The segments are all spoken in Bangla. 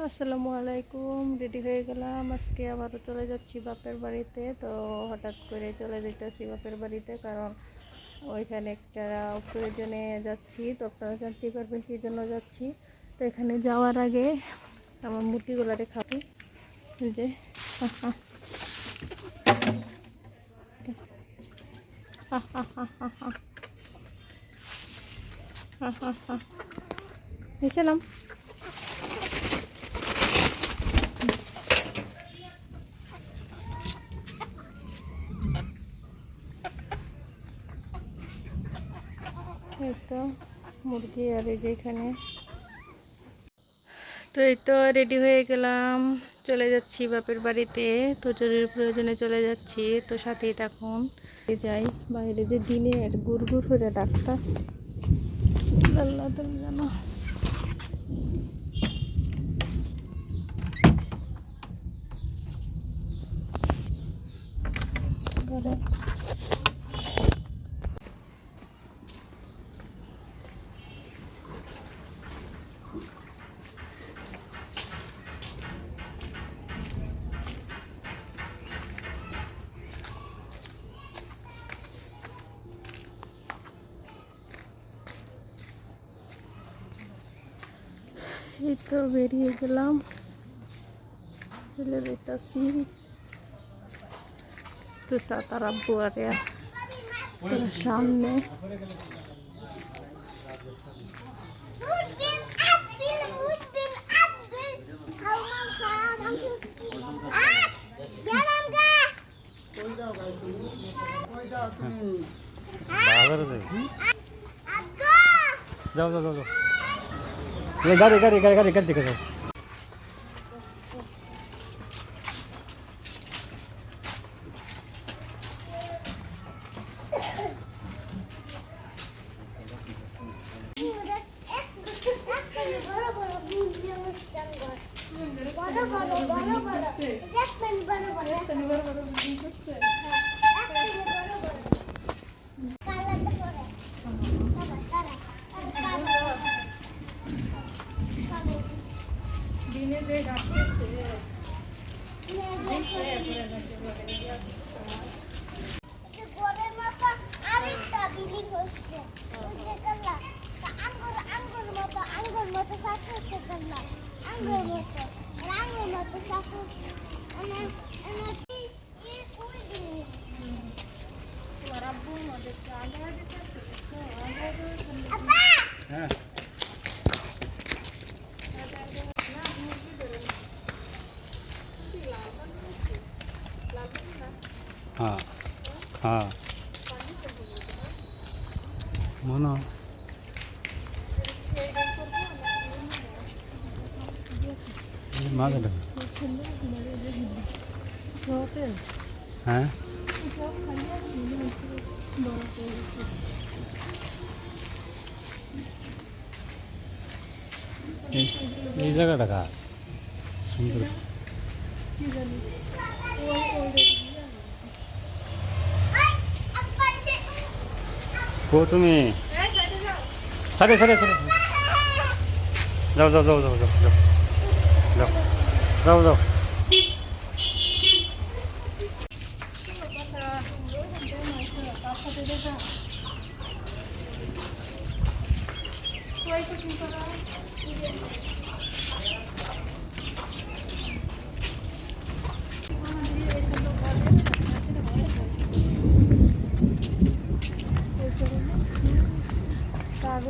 আসসালামু আলাইকুম রেডি হয়ে গেলাম আজকে আবারও চলে যাচ্ছি বাপের বাড়িতে তো হঠাৎ করে চলে যেতেছি বাপের বাড়িতে কারণ ওইখানে একটা প্রয়োজনে যাচ্ছি তো আপনারা জানতে পারবেন কী জন্য যাচ্ছি তো এখানে যাওয়ার আগে আমার মুটিগুলারে খাব যে এসেলাম তো মুরগি আর এই যে এখানে। তো এই তো রেডি হয়ে গেলাম। চলে যাচ্ছি বাপের বাড়িতে। তো জরুরি প্রয়োজনে চলে যাচ্ছি। তো সাথেই থাকুন। যাই বাইরে যে দিনে গুড় গুড় করে ডাক্তার আল্লাহ তুমি জানো। এই তো বেরিয়ে গেলাম। চলে যেতেছি তো তার আব্বু আরে সামনে। হ্যাঁ। যাও যাও যাও যাও। गाडी गाडी गाडी गाडी गाडी तिकडे बरोबर बरोबर बरोबर আঙ্গুর মতো আঙ্গুর মতো সাথে हां म्हणा माझं हां এই জায়গাটা কার সুন্দর 보통이. 사래 사래 사래 자오 자오 자오 자오 자오 자오 자오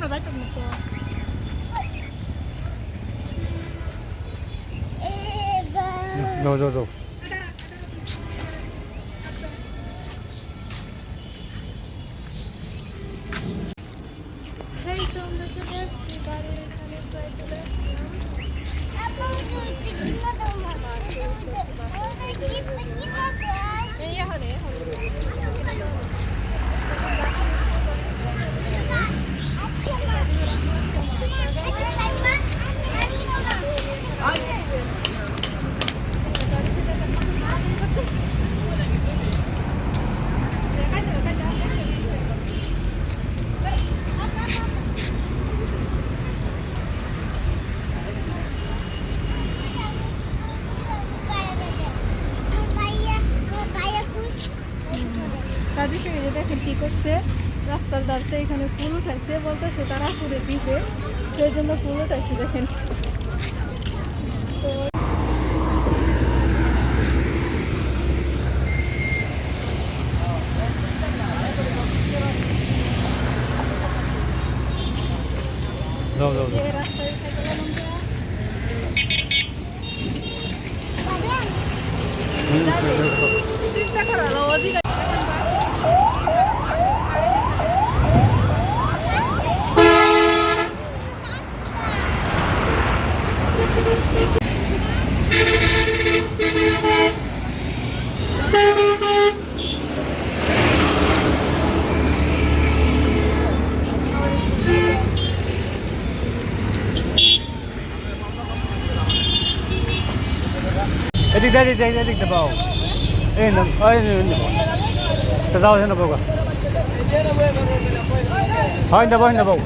আমরা যাইতাম না তো। যাও যাও যাও এই তো আমরা চলে আসছি বাড়ির এখানে প্রায় চলে আসলাম আপা ওই যে কিনা দাও না ওই যে কিনা কিনা দাও এই এখানে কাজী থেকে করছে রাস্তার ধারতে এখানে ফুল উঠাইছে বলতেছে তারা করে দিতে সেই জন্য ফুল উঠাইছে দেখেন। তো যাও এই রাস্তায় উঠে গেলাম আমরা হুম, যাও, যাও, যাও। চিন্তা করালো ওদিকে এদিক দিয়ে এদিক দিয়ে এদিক দিয়ে পাও এই না ওই তো যাও এখানে পাও হয় না পাও না পাও